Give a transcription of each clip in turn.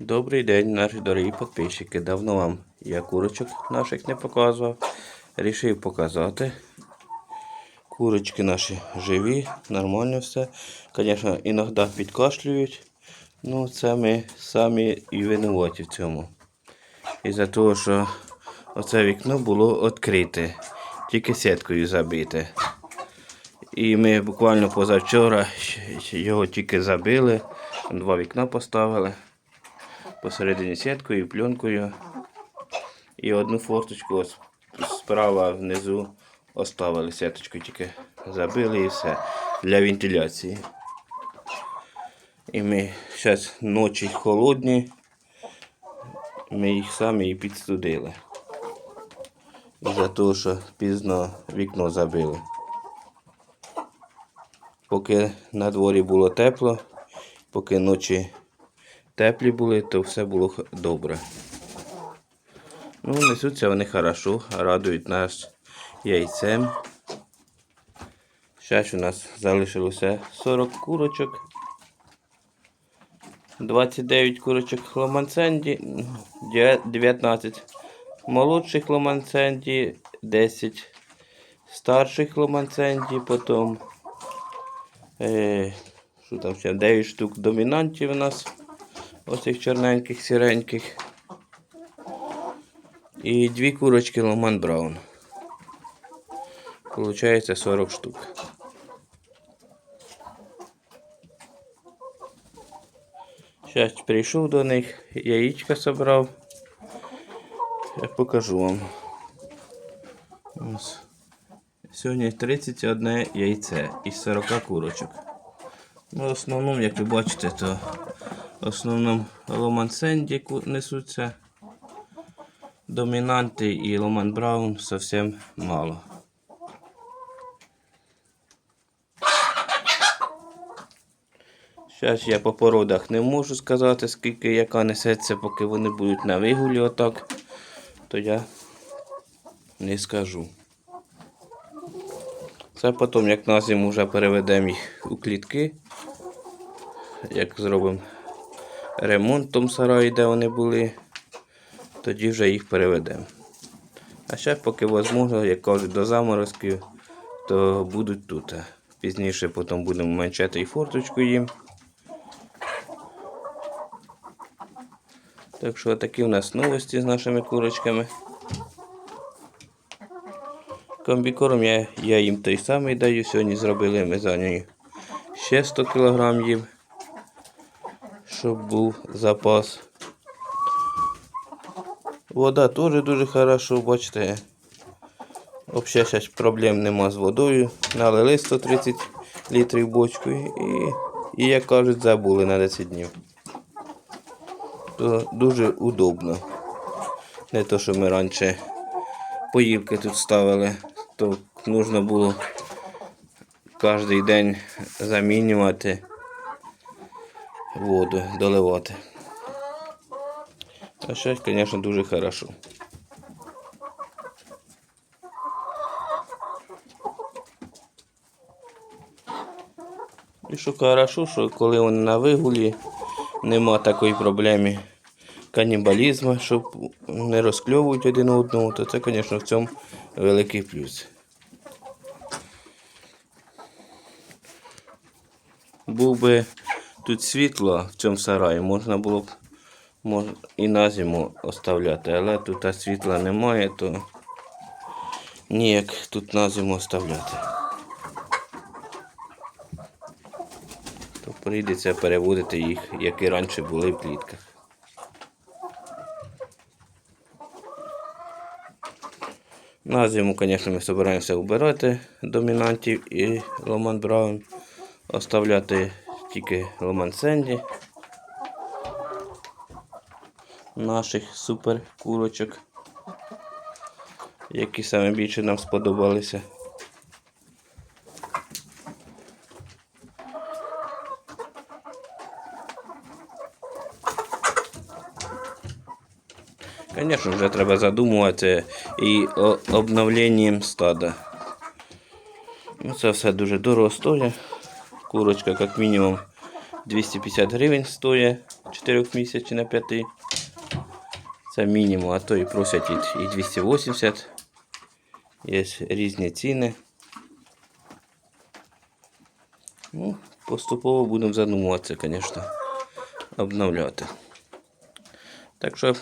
Добрий день, наші дорогі підписчики. Давно вам я курочок наших не показував. Рішив показати. Курочки наші живі, нормально все. Звісно, іноді підкашлюють. Ну, це ми самі і винуваті в цьому. Із-за того, що оце вікно було відкрите, тільки сіткою забите. І ми буквально позавчора його тільки забили, два вікна поставили посередині сіткою, пленкою. І одну форточку справа внизу оставили сіточку, тільки забили і все для вентиляції. І ми зараз ночі холодні, ми їх самі і підстудили. За те, що пізно вікно забили. Поки на дворі було тепло, поки ночі теплі були, то все було добре. Ну, несуться вони хорошо, радують нас яйцем. Зараз у нас залишилося 40 курочок. 29 курочок ломанценді, 19 молодших ломанценді, 10 старших ломанценді, потім е, що там ще 9 штук домінантів у нас, оцих чорненьких, сіреньких. І дві курочки Ломан Браун. Получається 40 штук. Зараз прийшов до них, яєчка собрав. Я покажу вам. Ось. Сьогодні 31 яйце із 40 курочок. Ну, в основному, як ви бачите, то в основному Ломан несуться. Домінанти і Ломан Браун зовсім мало. Зараз я по породах не можу сказати, скільки яка несеться, поки вони будуть на вигулі отак, то я не скажу. Це потім, як на зиму вже переведемо їх у клітки, як зробимо ремонт в сараї, де вони були, тоді вже їх переведемо. А ще поки можливо, як кажуть, до заморозків, то будуть тут. Пізніше потім будемо меншати і форточку їм. Так що такі у нас новості з нашими курочками. Комбікорм я, я їм той самий даю. Сьогодні зробили ми за нею ще 100 кг їм, щоб був запас. Вода теж дуже хорошо, бачите. Взагалі проблем нема з водою. Налили 130 літрів бочку і, і як кажуть, забули на 10 днів. То дуже удобно. Не то, що ми раніше поїлки тут ставили, то потрібно було кожен день замінювати воду, доливати. А ще, звісно, дуже хорошо. І що хорошо, що коли вони на вигулі, нема такої проблеми канібалізму, щоб не розкльовують один одного, то це, звісно, в цьому великий плюс. Був би тут світло в цьому сараї, можна було б і на зиму оставляти, але тут світла немає, то ніяк тут на зиму оставляти. То прийдеться переводити їх, як і раніше були в клітках. На зиму, звісно, ми збираємося вбирати домінантів і Ломан Браун, оставляти тільки Ломан Сенді наших супер курочок, які саме більше нам сподобалися. Звісно, вже треба задумуватися і обновленням стада. Ну, це все дуже дорого стоїть. Курочка, як мінімум, 250 гривень стоїть. 4 місяці на 5. Це мінімум, а то і просять і, і 280. Є різні ціни. Ну, поступово будемо задумуватися, звісно, обновляти. Так що,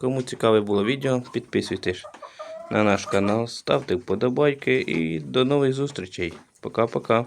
кому цікаве було відео, підписуйтесь на наш канал, ставте вподобайки і до нових зустрічей. Пока-пока.